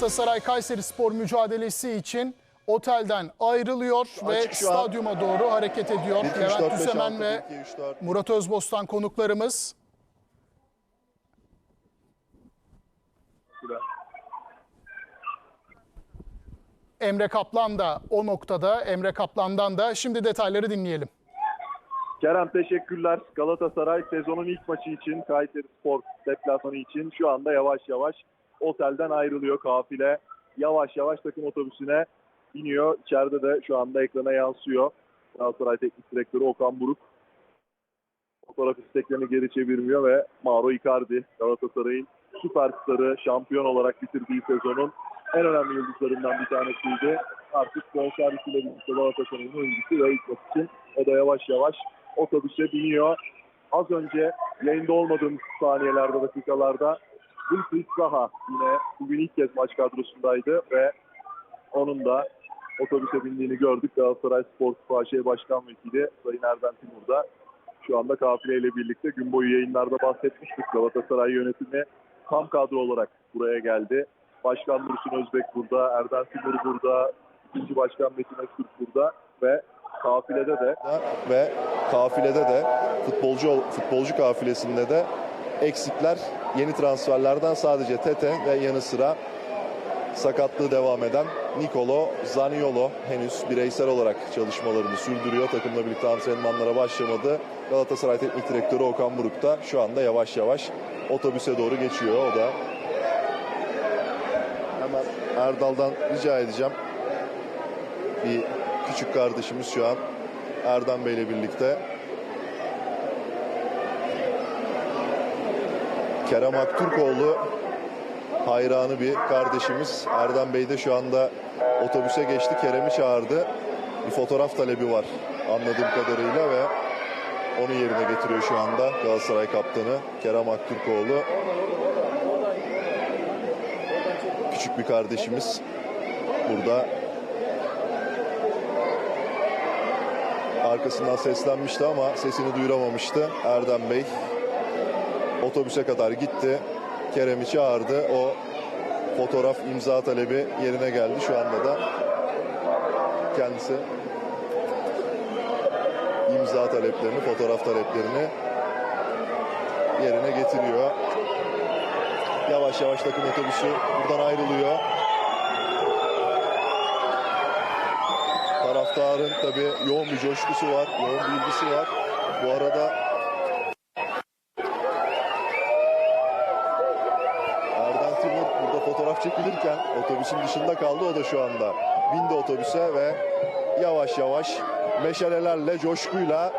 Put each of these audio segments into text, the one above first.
Galatasaray Kayseri Spor mücadelesi için otelden ayrılıyor ve Açık an. stadyuma doğru hareket ediyor. 1, 2, 3, 4, Levent 5, Düzemen 6, ve 1, 2, 3, 4. Murat Özbostan konuklarımız. Emre Kaplan da o noktada. Emre Kaplan'dan da şimdi detayları dinleyelim. Kerem teşekkürler. Galatasaray sezonun ilk maçı için Kayseri Spor deplasmanı için şu anda yavaş yavaş otelden ayrılıyor kafile. Yavaş yavaş takım otobüsüne iniyor. İçeride de şu anda ekrana yansıyor. Galatasaray Teknik Direktörü Okan Buruk. Fotoğraf isteklerini geri çevirmiyor ve Mauro Icardi Galatasaray'ın süperstarı, şampiyon olarak bitirdiği sezonun en önemli yıldızlarından bir tanesiydi. Artık bonservisiyle birlikte Galatasaray'ın oyuncusu ve ilk için o da yavaş yavaş otobüse biniyor. Az önce yayında olmadığımız saniyelerde, dakikalarda Wilfried Zaha yine bugün ilk kez maç kadrosundaydı ve onun da otobüse bindiğini gördük. Galatasaray Spor AŞ Başkan Vekili Sayın Erdem Timur da şu anda kafileyle birlikte gün boyu yayınlarda bahsetmiştik. Galatasaray yönetimi tam kadro olarak buraya geldi. Başkan Dursun Özbek burada, Erdem Timur burada, ikinci başkan Metin Öztürk burada ve kafilede de ve kafilede de futbolcu futbolcu kafilesinde de eksikler yeni transferlerden sadece Tete ve yanı sıra sakatlığı devam eden Nicolo Zaniolo henüz bireysel olarak çalışmalarını sürdürüyor. Takımla birlikte antrenmanlara başlamadı. Galatasaray Teknik Direktörü Okan Buruk da şu anda yavaş yavaş otobüse doğru geçiyor. O da hemen Erdal'dan rica edeceğim. Bir küçük kardeşimiz şu an Erdem Bey ile birlikte. Kerem Aktürkoğlu hayranı bir kardeşimiz. Erdem Bey de şu anda otobüse geçti. Kerem'i çağırdı. Bir fotoğraf talebi var anladığım kadarıyla ve onu yerine getiriyor şu anda Galatasaray kaptanı Kerem Aktürkoğlu. Küçük bir kardeşimiz burada arkasından seslenmişti ama sesini duyuramamıştı Erdem Bey. Otobüse kadar gitti. Kerem'i çağırdı. O fotoğraf imza talebi yerine geldi. Şu anda da kendisi imza taleplerini, fotoğraf taleplerini yerine getiriyor. Yavaş yavaş takım otobüsü buradan ayrılıyor. Taraftarın tabii yoğun bir coşkusu var, yoğun bir ilgisi var. Bu arada Erden Timur burada fotoğraf çekilirken otobüsün dışında kaldı. O da şu anda bindi otobüse ve yavaş yavaş meşalelerle, coşkuyla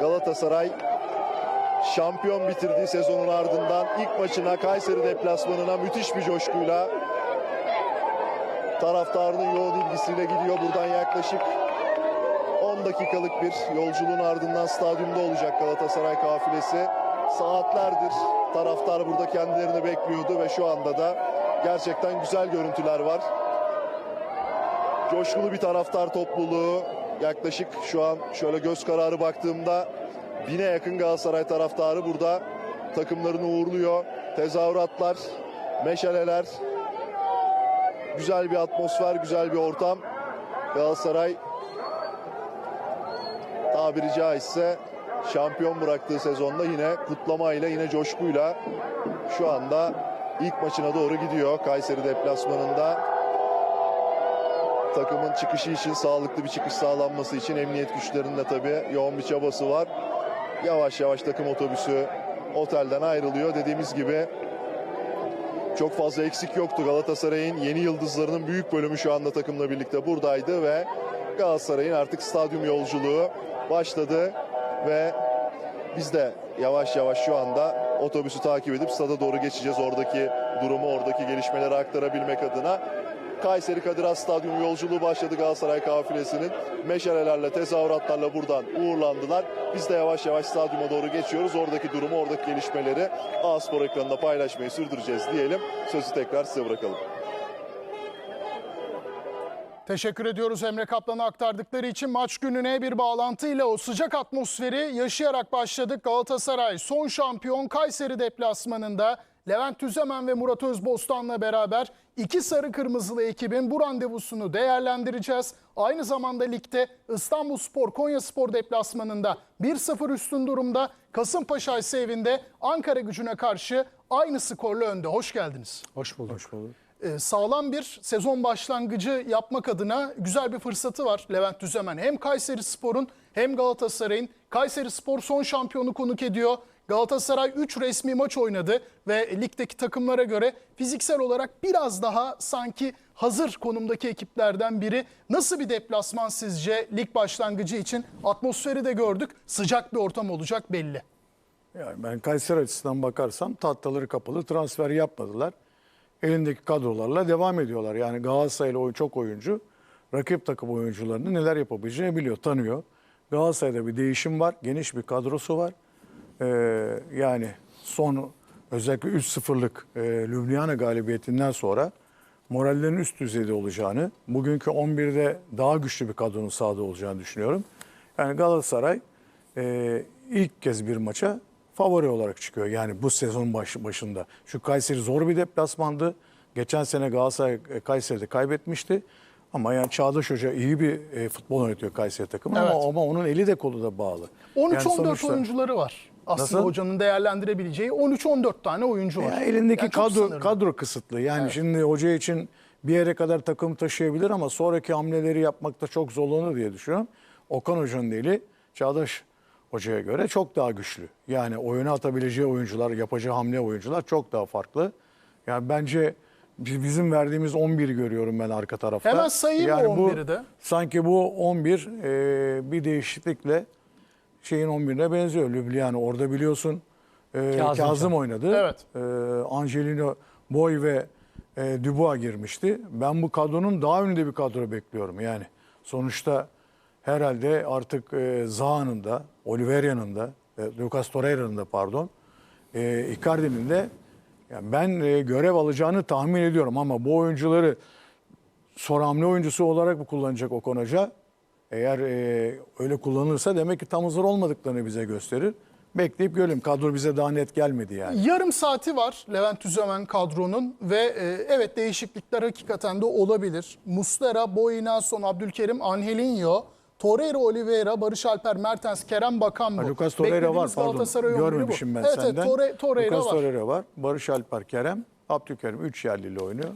Galatasaray şampiyon bitirdiği sezonun ardından ilk maçına Kayseri deplasmanına müthiş bir coşkuyla taraftarının yoğun ilgisiyle gidiyor. Buradan yaklaşık 10 dakikalık bir yolculuğun ardından stadyumda olacak Galatasaray kafilesi. Saatlerdir taraftar burada kendilerini bekliyordu ve şu anda da gerçekten güzel görüntüler var. Coşkulu bir taraftar topluluğu. Yaklaşık şu an şöyle göz kararı baktığımda bine yakın Galatasaray taraftarı burada takımlarını uğurluyor. Tezahüratlar, meşaleler, güzel bir atmosfer, güzel bir ortam. Galatasaray tabiri caizse şampiyon bıraktığı sezonda yine kutlamayla, yine coşkuyla şu anda ilk maçına doğru gidiyor Kayseri deplasmanında. Takımın çıkışı için sağlıklı bir çıkış sağlanması için emniyet güçlerinde tabii yoğun bir çabası var. Yavaş yavaş takım otobüsü otelden ayrılıyor. Dediğimiz gibi çok fazla eksik yoktu. Galatasaray'ın yeni yıldızlarının büyük bölümü şu anda takımla birlikte buradaydı ve Galatasaray'ın artık stadyum yolculuğu başladı ve biz de yavaş yavaş şu anda otobüsü takip edip stada doğru geçeceğiz. Oradaki durumu, oradaki gelişmeleri aktarabilmek adına. Kayseri Kadir Has Stadyumu yolculuğu başladı Galatasaray kafilesinin. Meşalelerle, tezahüratlarla buradan uğurlandılar. Biz de yavaş yavaş stadyuma doğru geçiyoruz. Oradaki durumu, oradaki gelişmeleri A-Spor ekranında paylaşmayı sürdüreceğiz diyelim. Sözü tekrar size bırakalım. Teşekkür ediyoruz Emre Kaplan'a aktardıkları için. Maç gününe bir bağlantıyla o sıcak atmosferi yaşayarak başladık. Galatasaray son şampiyon Kayseri deplasmanında Levent Tüzemen ve Murat Özbostan'la beraber İki sarı kırmızılı ekibin bu randevusunu değerlendireceğiz. Aynı zamanda ligde İstanbulspor Konyaspor deplasmanında 1-0 üstün durumda. Kasımpaşa ise evinde Ankara gücüne karşı aynı skorla önde. Hoş geldiniz. Hoş bulduk. Hoş bulduk. Ee, sağlam bir sezon başlangıcı yapmak adına güzel bir fırsatı var Levent Düzemen. Hem Kayseri Spor'un hem Galatasaray'ın. Kayseri Spor son şampiyonu konuk ediyor. Galatasaray 3 resmi maç oynadı ve ligdeki takımlara göre fiziksel olarak biraz daha sanki hazır konumdaki ekiplerden biri. Nasıl bir deplasman sizce lig başlangıcı için? Atmosferi de gördük. Sıcak bir ortam olacak belli. Yani ben Kayseri açısından bakarsam tahtaları kapalı transfer yapmadılar. Elindeki kadrolarla devam ediyorlar. Yani Galatasaraylı oyun çok oyuncu rakip takım oyuncularını neler yapabileceğini biliyor, tanıyor. Galatasaray'da bir değişim var, geniş bir kadrosu var. Ee, yani son özellikle 3-0'lık e, Ljubljana galibiyetinden sonra morallerin üst düzeyde olacağını, bugünkü 11'de daha güçlü bir kadronun sahada olacağını düşünüyorum. Yani Galatasaray e, ilk kez bir maça favori olarak çıkıyor. Yani bu sezon baş, başında. Şu Kayseri zor bir deplasmandı. Geçen sene Galatasaray e, Kayseri'de kaybetmişti. Ama yani Çağdaş Hoca iyi bir e, futbol oynatıyor Kayseri takımı Evet. ama, ama onun eli de kolu da bağlı. 13-14 Yani sonuçta- oyuncuları var. Aslında Nasıl? hocanın değerlendirebileceği 13-14 tane oyuncu var. Ya elindeki Yani kadro sınırlı. kadro kısıtlı. Yani şimdi hoca için bir yere kadar takım taşıyabilir ama sonraki hamleleri yapmakta çok zorlanır diye düşünüyorum. Okan Hoca'nın eli Çağdaş Hoca'ya göre çok daha güçlü. Yani oyuna atabileceği oyuncular, yapacağı hamle oyuncular çok daha farklı. Yani bence bi- bizim verdiğimiz 11'i görüyorum ben arka tarafta. Hemen sayayım yani o bu- 11'i de. Sanki bu 11 e, bir değişiklikle şeyin 11'ine benziyor. Ljubljana orada biliyorsun e, Kazım Kazım, oynadı. Evet. E, Angelino Boy ve e, Dubois girmişti. Ben bu kadronun daha önünde bir kadro bekliyorum. Yani sonuçta herhalde artık e, Zaha'nın da, Oliveria'nın da, e, Lucas Torreira'nın da pardon, e, Icardi'nin de yani ben e, görev alacağını tahmin ediyorum ama bu oyuncuları hamle oyuncusu olarak mı kullanacak Okan Hoca? Eğer e, öyle kullanılırsa demek ki tam hazır olmadıklarını bize gösterir. Bekleyip görelim. Kadro bize daha net gelmedi yani. Yarım saati var Levent Tüzemen kadronun ve e, evet değişiklikler hakikaten de olabilir. Muslera, Boyinason, Abdülkerim, Angelinho, Torreira, Oliveira, Barış Alper, Mertens, Kerem Bakan Ha, bu. Lucas Torreira var pardon. Galatasaray 11'i bu. Görmemişim ben evet, senden. Evet Torre, Torreira Lucas var. Torreira var. Barış Alper Kerem. Abdülkerim 3 yerliyle oynuyor.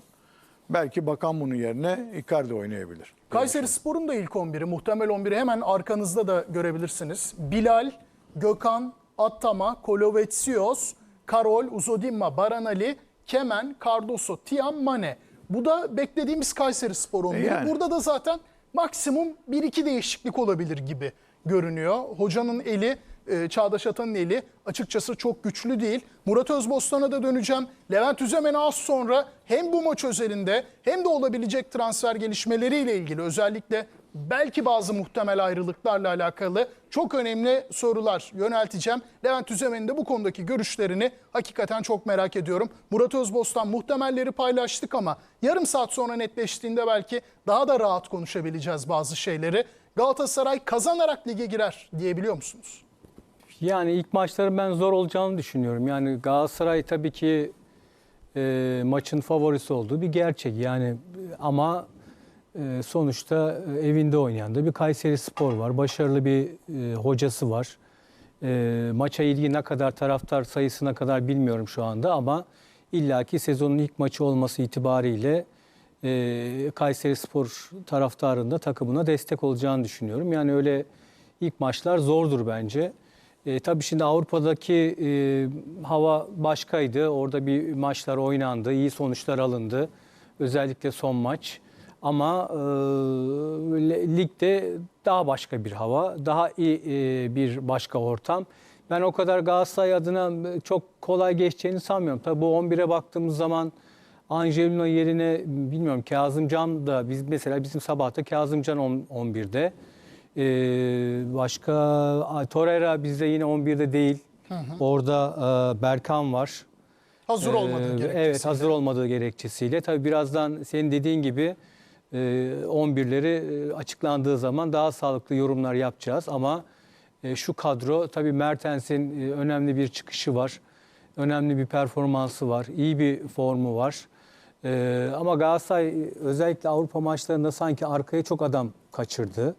Belki Bakan bunun yerine Icardi oynayabilir. Kayseri Spor'un da ilk 11'i, muhtemel 11'i hemen arkanızda da görebilirsiniz. Bilal, Gökhan, Attama, Kolovetsios, Karol, Uzodimma, Baranali, Kemen, Cardoso, Tiam, Mane. Bu da beklediğimiz Kayseri Spor 11'i. yani. Burada da zaten maksimum 1-2 değişiklik olabilir gibi görünüyor. Hocanın eli, e, Çağdaş Atan'ın eli açıkçası çok güçlü değil. Murat Özbostan'a da döneceğim. Levent Üzemen'e az sonra hem bu maç özelinde hem de olabilecek transfer gelişmeleriyle ilgili özellikle belki bazı muhtemel ayrılıklarla alakalı çok önemli sorular yönelteceğim. Levent Üzemen'in de bu konudaki görüşlerini hakikaten çok merak ediyorum. Murat Özbostan muhtemelleri paylaştık ama yarım saat sonra netleştiğinde belki daha da rahat konuşabileceğiz bazı şeyleri. Galatasaray kazanarak lige girer diyebiliyor musunuz? Yani ilk maçların ben zor olacağını düşünüyorum. Yani Galatasaray tabii ki e, maçın favorisi olduğu bir gerçek. Yani e, ama sonuçta e, evinde oynayan da bir Kayseri Spor var. Başarılı bir e, hocası var. E, maça ilgi ne kadar taraftar sayısına kadar bilmiyorum şu anda ama illaki sezonun ilk maçı olması itibariyle e, Kayseri Spor taraftarında takımına destek olacağını düşünüyorum. Yani öyle ilk maçlar zordur bence. E, tabii şimdi Avrupa'daki e, hava başkaydı. Orada bir maçlar oynandı, iyi sonuçlar alındı. Özellikle son maç. Ama e, ligde daha başka bir hava, daha iyi e, bir başka ortam. Ben o kadar Galatasaray adına çok kolay geçeceğini sanmıyorum. Tabii bu 11'e baktığımız zaman Angelino yerine bilmiyorum Kazımcan da biz mesela bizim sabahta Kazımcan on- 11'de. Ee, başka Torreira bizde yine 11'de değil. Orada e, Berkan var. Hazır olmadığı Ee, gerekçesiyle. Evet hazır olmadığı gerekçesiyle. Tabii birazdan senin dediğin gibi e, 11'leri e, açıklandığı zaman daha sağlıklı yorumlar yapacağız. Ama e, şu kadro tabii Mertens'in e, önemli bir çıkışı var. Önemli bir performansı var. iyi bir formu var. Ee, ama Galatasaray özellikle Avrupa maçlarında sanki arkaya çok adam kaçırdı.